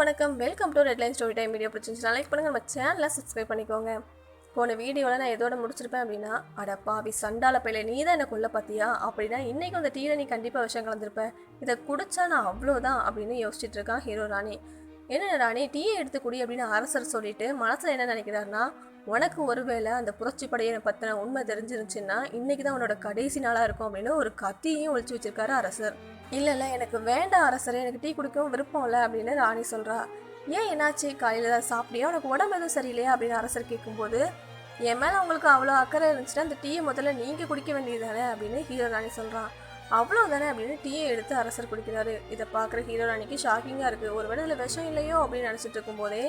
வணக்கம். Welcome to Redline story time video பிடிச்சிருந்துச்சுன்னா like பண்ணுங்கள் நம்ம சேனலை சப்ஸ்கிரைப் பண்ணிக்கோங்க. போன வீடியோவில் நான் எதோட முடிச்சிருப்பேன் அப்படின்னா அடப்பாவி சண்டால பையில நீ தான் என்னை கொல்ல பார்த்தியா? அப்படின்னா இன்றைக்கும் அந்த டீல நீ கண்டிப்பாக விஷயம் கலந்துருப்ப. இதை குடிச்சா நான் அவ்வளோதான் அப்படின்னு யோசிச்சுட்டு இருக்கான் ஹீரோ ராணி. என்ன ராணி டீயை எடுத்து குடி அப்படின்னு அரசர் சொல்லிட்டு மனசில் என்ன நினைக்கிறாருன்னா உனக்கு ஒருவேளை அந்த புரட்சி படையை பற்றின உண்மை தெரிஞ்சிருந்துச்சுன்னா இன்னைக்கு தான் உன்னோட கடைசி நாளாக இருக்கும் அப்படின்னு ஒரு கத்தியையும் ஒழிச்சு வச்சிருக்காரு அரசர். இல்லை இல்லை எனக்கு வேண்டாம் அரசர் எனக்கு டீ குடிக்கவும் விருப்பம் இல்லை அப்படின்னு ராணி சொல்கிறா ஏன் என்னாச்சு? காலையில் ஏதாவது சாப்பிட்டியா? உனக்கு உடம்பு எதுவும் சரியில்லையா? அப்படின்னு அரசர் கேட்கும்போது என் மேலே உங்களுக்கு அவ்வளோ அக்கறை இருந்துச்சுன்னா அந்த டீயை முதல்ல நீங்கள் குடிக்க வேண்டியது தானே அப்படின்னு ஹீரோ ராணி சொல்கிறான் அவ்வளோ தானே அப்படின்னு டீயை எடுத்து அரசர் குடிக்கிறாரு. இதை பார்க்குற ஹீரோ ராணிக்கு ஷாக்கிங்காக இருக்குது ஒரு வேளை இதில் விஷம் இல்லையோ அப்படின்னு நினச்சிட்டு இருக்கும்போதே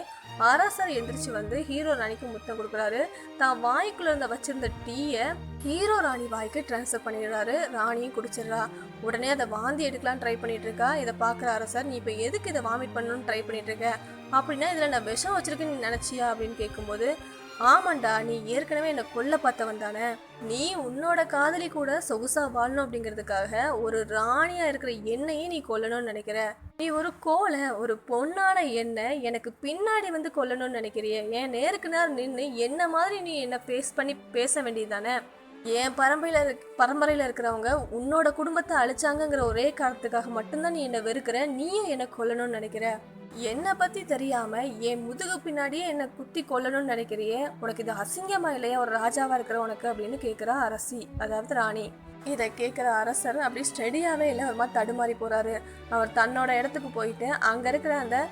அரசர் எந்திரிச்சு வந்து ஹீரோ ராணிக்கு முத்தம் கொடுக்குறாரு. தான் வாய்க்குள்ள இருந்த வச்சிருந்த டீயை ஹீரோ ராணி வாய்க்கு ட்ரான்ஸ்ஃபர் பண்ணிடுறாரு. ராணியும் குடிச்சிடுறா. உடனே அதை வாந்தி எடுக்கலாம்னு ட்ரை பண்ணிட்டு இருக்கா. இதை பார்க்குற அரசர் நீ இப்போ எதுக்கு இதை வாமிட் பண்ணணும்னு ட்ரை பண்ணிட்டு இருக்க? அப்படின்னா இதில் நான் விஷம் வச்சிருக்கேன்னு நீ நினச்சியா? அப்படின்னு கேட்கும்போது ஆமாண்டா நீ ஏற்கனவே என்னை கொல்ல பார்த்தவன் தானே. நீ உன்னோட காதலி கூட சொகுசா வாழணும் அப்படிங்கிறதுக்காக ஒரு ராணியா இருக்கிற என்னையே நீ கொல்லணும்னு நினைக்கிற. நீ ஒரு கோலை ஒரு பொண்ணான என்னை எனக்கு பின்னாடி வந்து கொல்லணும்னு நினைக்கிறிய. என் நேருக்கு நேர் நின்று என்ன மாதிரி நீ என்னை ஃபேஸ் பண்ணி பேச வேண்டியது தானே? என் பரம்பரையில் இருக் பரம்பரையில் இருக்கிறவங்க உன்னோட குடும்பத்தை அழிச்சாங்கங்கிற ஒரே காரணத்துக்காக மட்டும்தான் நீ என்னை வெறுக்கிற நீயும் என்னை கொல்லணும்னு நினைக்கிற? என்னை பற்றி தெரியாமல் என் முதுகு பின்னாடியே என்னை குத்தி கொல்லணும்னு நினைக்கிறியே? உனக்கு இது அசிங்கமாக இல்லையா? ஒரு ராஜாவாக இருக்கிற உனக்கு அப்படின்னு கேட்குறா அரசி அதாவது ராணி. இதை கேட்குற அரசர் அப்படி ஸ்டெடியாகவே இல்லை ஒரு மாதிரி தடுமாறி போகிறாரு அவர் தன்னோட இடத்துக்கு போயிட்டு அங்கே இருக்கிற அந்த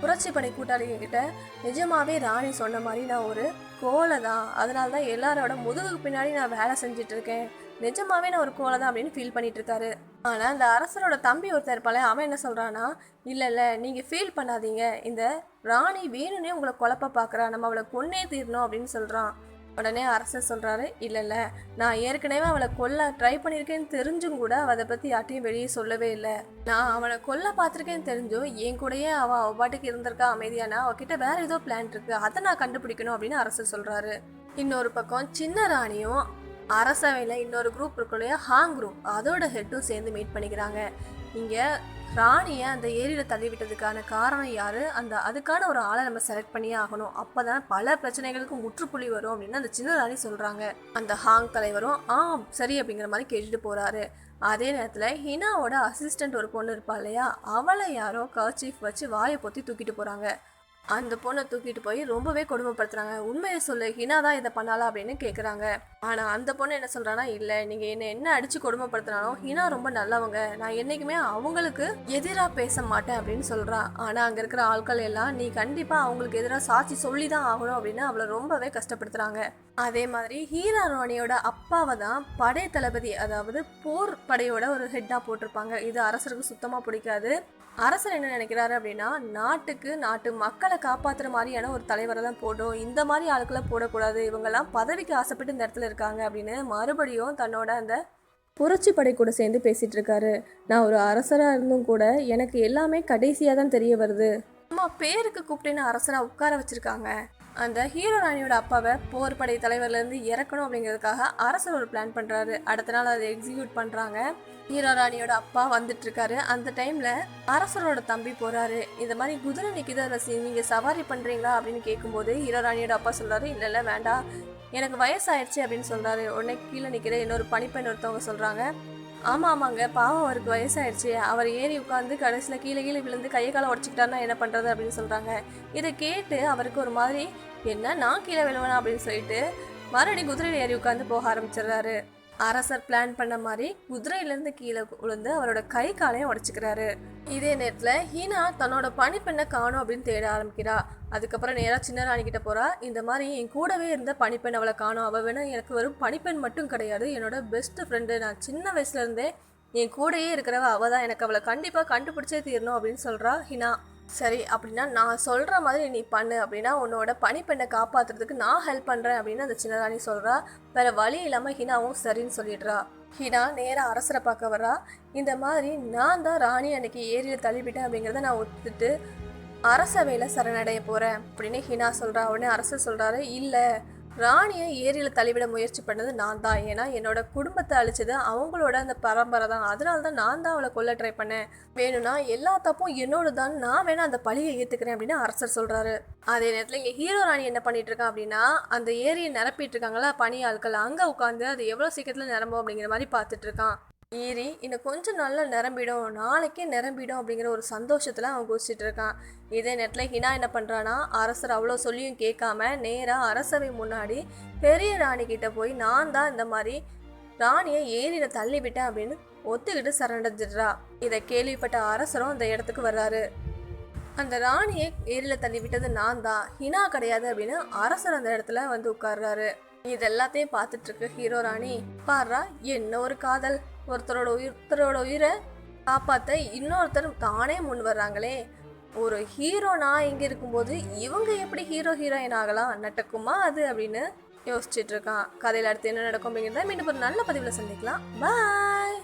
புரட்சி படை கூட்டாளிங்க நிஜமாவே ராணி சொன்ன மாதிரி நான் ஒரு கோலை தான் அதனால தான் எல்லாரோட முதுகுக்கு பின்னாடி நான் வேலை செஞ்சுட்டு இருக்கேன் நிஜமாவே நான் ஒரு கோலை தான் அப்படின்னு ஃபீல் பண்ணிட்டு இருக்காரு ஆனால் அந்த அரசரோட தம்பி ஒருத்தர் இருப்பாளே அவன் என்ன சொல்கிறான்னா இல்லை இல்லை நீங்கள் ஃபீல் பண்ணாதீங்க. இந்த ராணி வேணும்னே உங்களை குழப்ப பார்க்குறா நம்ம அவளை கொன்னே தீரணும் அப்படின்னு சொல்கிறான் உடனே அரசர் சொல்கிறாரு இல்லை இல்லை நான் ஏற்கனவே அவளை கொல்ல ட்ரை பண்ணியிருக்கேன்னு தெரிஞ்சும் கூட அவ அதை பற்றி யார்ட்டையும் வெளியே சொல்லவே இல்லை. நான் அவளை கொல்ல பார்த்துருக்கேன்னு தெரிஞ்சும் என் கூடயே அவள் அவள் பாட்டுக்கு இருந்திருக்கா அமைதியானா? அவகிட்ட வேற ஏதோ பிளான் இருக்கு அதை நான் கண்டுபிடிக்கணும் அப்படின்னு அரசர் சொல்கிறாரு இன்னொரு பக்கம் சின்ன ராணியும் அரசவையில் இன்னொரு குரூப் இருக்கும் இல்லையா? ஹாங் குரூப் அதோட ஹெட்டும் சேர்ந்து மீட் பண்ணிக்கிறாங்க. இங்கே ராணியை அந்த ஏரியில் தள்ளி விட்டதுக்கான காரணம் யார்? அந்த அதுக்கான ஒரு ஆளை நம்ம செலக்ட் பண்ணியே ஆகணும். அப்போ தான் பல பிரச்சனைகளுக்கு முற்றுப்புள்ளி வரும் அப்படின்னு அந்த சின்ன ராணி சொல்கிறாங்க அந்த ஹாங் தலைவரும் ஆ சரி அப்படிங்கிற மாதிரி கேட்டுட்டு போகிறாரு அதே நேரத்தில் ஹினாவோட அசிஸ்டண்ட் ஒரு பொண்ணு இருப்பா இல்லையா? அவளை யாரோ கர்ச்சீஃப் வச்சு வாயை பொத்தி தூக்கிட்டு போகிறாங்க அந்த பொண்ணை தூக்கிட்டு போய் ரொம்பவே கொடுமைப்படுத்துறாங்க. உண்மையை சொல்லு ஹினா தான் இதை பண்ணாலா அப்படின்னு கேட்குறாங்க ஆனால் அந்த பொண்ணு என்ன சொல்கிறான்னா இல்லை நீங்கள் என்ன என்ன அடித்து கொடுமைப்படுத்தினாலும் ஹினா ரொம்ப நல்லவங்க. நான் என்றைக்குமே அவங்களுக்கு எதிராக பேச மாட்டேன் அப்படின்னு சொல்றா. ஆனால் அங்கே இருக்கிற ஆட்கள் எல்லாம் நீ கண்டிப்பாக அவங்களுக்கு எதிராக சாட்சி சொல்லி தான் ஆகணும் அப்படின்னு அவளை ரொம்பவே கஷ்டப்படுத்துகிறாங்க அதே மாதிரி ஹீரா ராணியோட அப்பாவை தான் படை தளபதி அதாவது போர் படையோட ஒரு ஹெட்டாக போட்டிருப்பாங்க. இது அரசருக்கு சுத்தமாக பிடிக்காது. அரசர் என்ன நினைக்கிறாரு அப்படின்னா நாட்டுக்கு நாட்டு மக்களை காப்பாத்துற மாதிரியான ஒரு தலைவரை தான் போடும் இந்த மாதிரி ஆளுக்கெல்லாம் போடக்கூடாது. இவங்கெல்லாம் பதவிக்கு ஆசைப்பட்டு இந்த இடத்துல இருக்காங்க அப்படின்னு மறுபடியும் தன்னோட அந்த புரட்சி படை கூட சேர்ந்து பேசிட்டு இருக்காரு. நான் ஒரு அரசராக இருந்தும் கூட எனக்கு எல்லாமே கடைசியாக தான் தெரிய வருது. அம்மா பேருக்கு கூப்பிட்டேன்னு அரசராக உட்கார வச்சுருக்காங்க. அந்த ஹீரோ ராணியோட அப்பாவை போர் படை தலைவர்லேருந்து இறக்கணும் அப்படிங்கிறதுக்காக அரசர் ஒரு பிளான் பண்ணுறாரு அடுத்த நாள் அதை எக்ஸிக்யூட் பண்ணுறாங்க ஹீரோ ராணியோட அப்பா வந்துட்டு இருக்காரு அந்த டைமில் அரசரோட தம்பி போகிறாரு இந்த மாதிரி குதிரை நிற்கிது அதில் நீங்கள் சவாரி பண்ணுறீங்களா அப்படின்னு கேட்கும்போது ஹீரோ ராணியோட அப்பா சொல்கிறாரு இல்லை இல்லை வேண்டாம். எனக்கு வயசாயிடுச்சு அப்படின்னு சொல்கிறாரு உடனே கீழே நிற்கிற இன்னொரு பணிப்பெண் ஒருத்தவங்க சொல்கிறாங்க ஆமாம் ஆமாங்க. பாவம் அவருக்கு வயசாயிடுச்சு. அவர் ஏறி உட்காந்து கடைசியில் கீழே கீழே விழுந்து கையை காலை உடச்சிக்கிட்டாருன்னா என்ன பண்ணுறது அப்படின்னு சொல்கிறாங்க இதை கேட்டு அவருக்கு ஒரு மாதிரி என்ன? நான் கீழே விழுவேனா? அப்படின்னு சொல்லிட்டு மறுபடியும் குதிரையில் ஏறி உட்காந்து போக ஆரம்பிச்சிடுறாரு. அரசர் பிளான் பண்ண மாதிரி குதிரையிலேருந்து கீழே விழுந்து அவரோட கை காலையும் உடச்சிக்கிறாரு. இதே நேரத்தில் ஹீனா தன்னோட பணிப்பெண்ணை காணும் அப்படின்னு தேட ஆரம்பிக்கிறா. அதுக்கப்புறம் நேராக சின்ன ராணி கிட்ட போறா இந்த மாதிரி என் கூடவே இருந்த பணிப்பெண் அவளை காணும். அவள் வேணும் எனக்கு வெறும் பணிப்பெண் மட்டும் கிடையாது. என்னோட பெஸ்ட் ஃப்ரெண்டு நான் சின்ன வயசுலேருந்தே என் கூடையே இருக்கிறவ அவள் தான் எனக்கு அவளை கண்டிப்பாக கண்டுபிடிச்சே தீரணும் அப்படின்னு சொல்கிறா ஹினா. சரி அப்படின்னா நான் சொல்கிற மாதிரி நீ பண்ணு. அப்படின்னா உன்னோட பனிப்பெண்ணை காப்பாற்றுறதுக்கு நான் ஹெல்ப் பண்ணுறேன் அப்படின்னு அந்த சின்னராணி சொல்கிறா வேறு வழி இல்லாமல் ஹினாவும் சரின்னு சொல்லிடுறா. ஹினா நேராக அரசரை பார்க்க வரா இந்த மாதிரி நான் தான் ராணி அன்னைக்கு ஏரியில் தள்ளிவிட்டேன் அப்படிங்கிறத நான் ஒத்துட்டு அரசவையில் சரணடைய போகிறேன் அப்படின்னு ஹினா சொல்கிறா உடனே அரசர் சொல்கிறாரு இல்லை ராணியை ஏரியில் தள்ளிவிட முயற்சி பண்ணது நான் தான். ஏன்னா என்னோட குடும்பத்தை அழிச்சது அவங்களோட அந்த பரம்பரை தான். அதனால தான் நான் தான் அவளை கொல்ல ட்ரை பண்ணேன். வேணும்னா எல்லா தப்பும் என்னோட தான். நான் வேணா அந்த பழியை ஏற்றுக்கிறேன் அப்படின்னு அரசர் சொல்கிறாரு அதே நேரத்தில் இங்கே ஹீரோ ராணி என்ன பண்ணிட்டு இருக்கான் அப்படின்னா அந்த ஏரியை நிரப்பிட்டு இருக்காங்களா பனி ஆட்கள் அங்கே உட்காந்து அது எவ்வளோ சீக்கிரத்தில் நிரம்பும் அப்படிங்கிற மாதிரி பார்த்துட்டு இருக்கான். ஈரி இன்னும் கொஞ்சம் நாளில் நிரம்பிடும். நாளைக்கே நிரம்பிடும் அப்படிங்கிற ஒரு சந்தோஷத்தில் அவன் குதிச்சிட்டு இருக்கான். இதே நேரத்தில் ஹினா என்ன பண்ணுறான்னா அரசர் அவ்வளோ சொல்லியும் கேட்காம நேராக அரசவை முன்னாடி பெரிய ராணி கிட்ட போய் நான் தான் இந்த மாதிரி ராணியை ஏரியில் தள்ளிவிட்டேன் அப்படின்னு ஒத்துக்கிட்டு சரணடைஞ்சிடுறா. இதை கேள்விப்பட்ட அரசரும் அந்த இடத்துக்கு வர்றாரு. அந்த ராணியை ஏரியில் தள்ளி விட்டது நான் தான். ஹினா கிடையாது அப்படின்னு அரசர் அந்த இடத்துல வந்து உட்கார்றாரு. இது எல்லாத்தையும் பார்த்துட்டு இருக்கு ஹீரோ ராணி பாடுறா என்ன ஒரு காதல். ஒருத்தரோட உயிர்த்தரோட ஒருத்தரோட உயிரை காப்பாற்ற இன்னொருத்தர் தானே முன் வர்றாங்களே. ஒரு ஹீரோ நான் இங்கே இருக்கும்போது இவங்க எப்படி ஹீரோ ஹீரோயின் ஆகலாம்? நடக்குமா அது? அப்படின்னு யோசிச்சுட்டு இருக்கான். கதையில் அடுத்து என்ன நடக்கும் அப்படிங்கிறத மீண்டும் ஒரு நல்ல பதிவில் சந்திக்கலாம். பாய்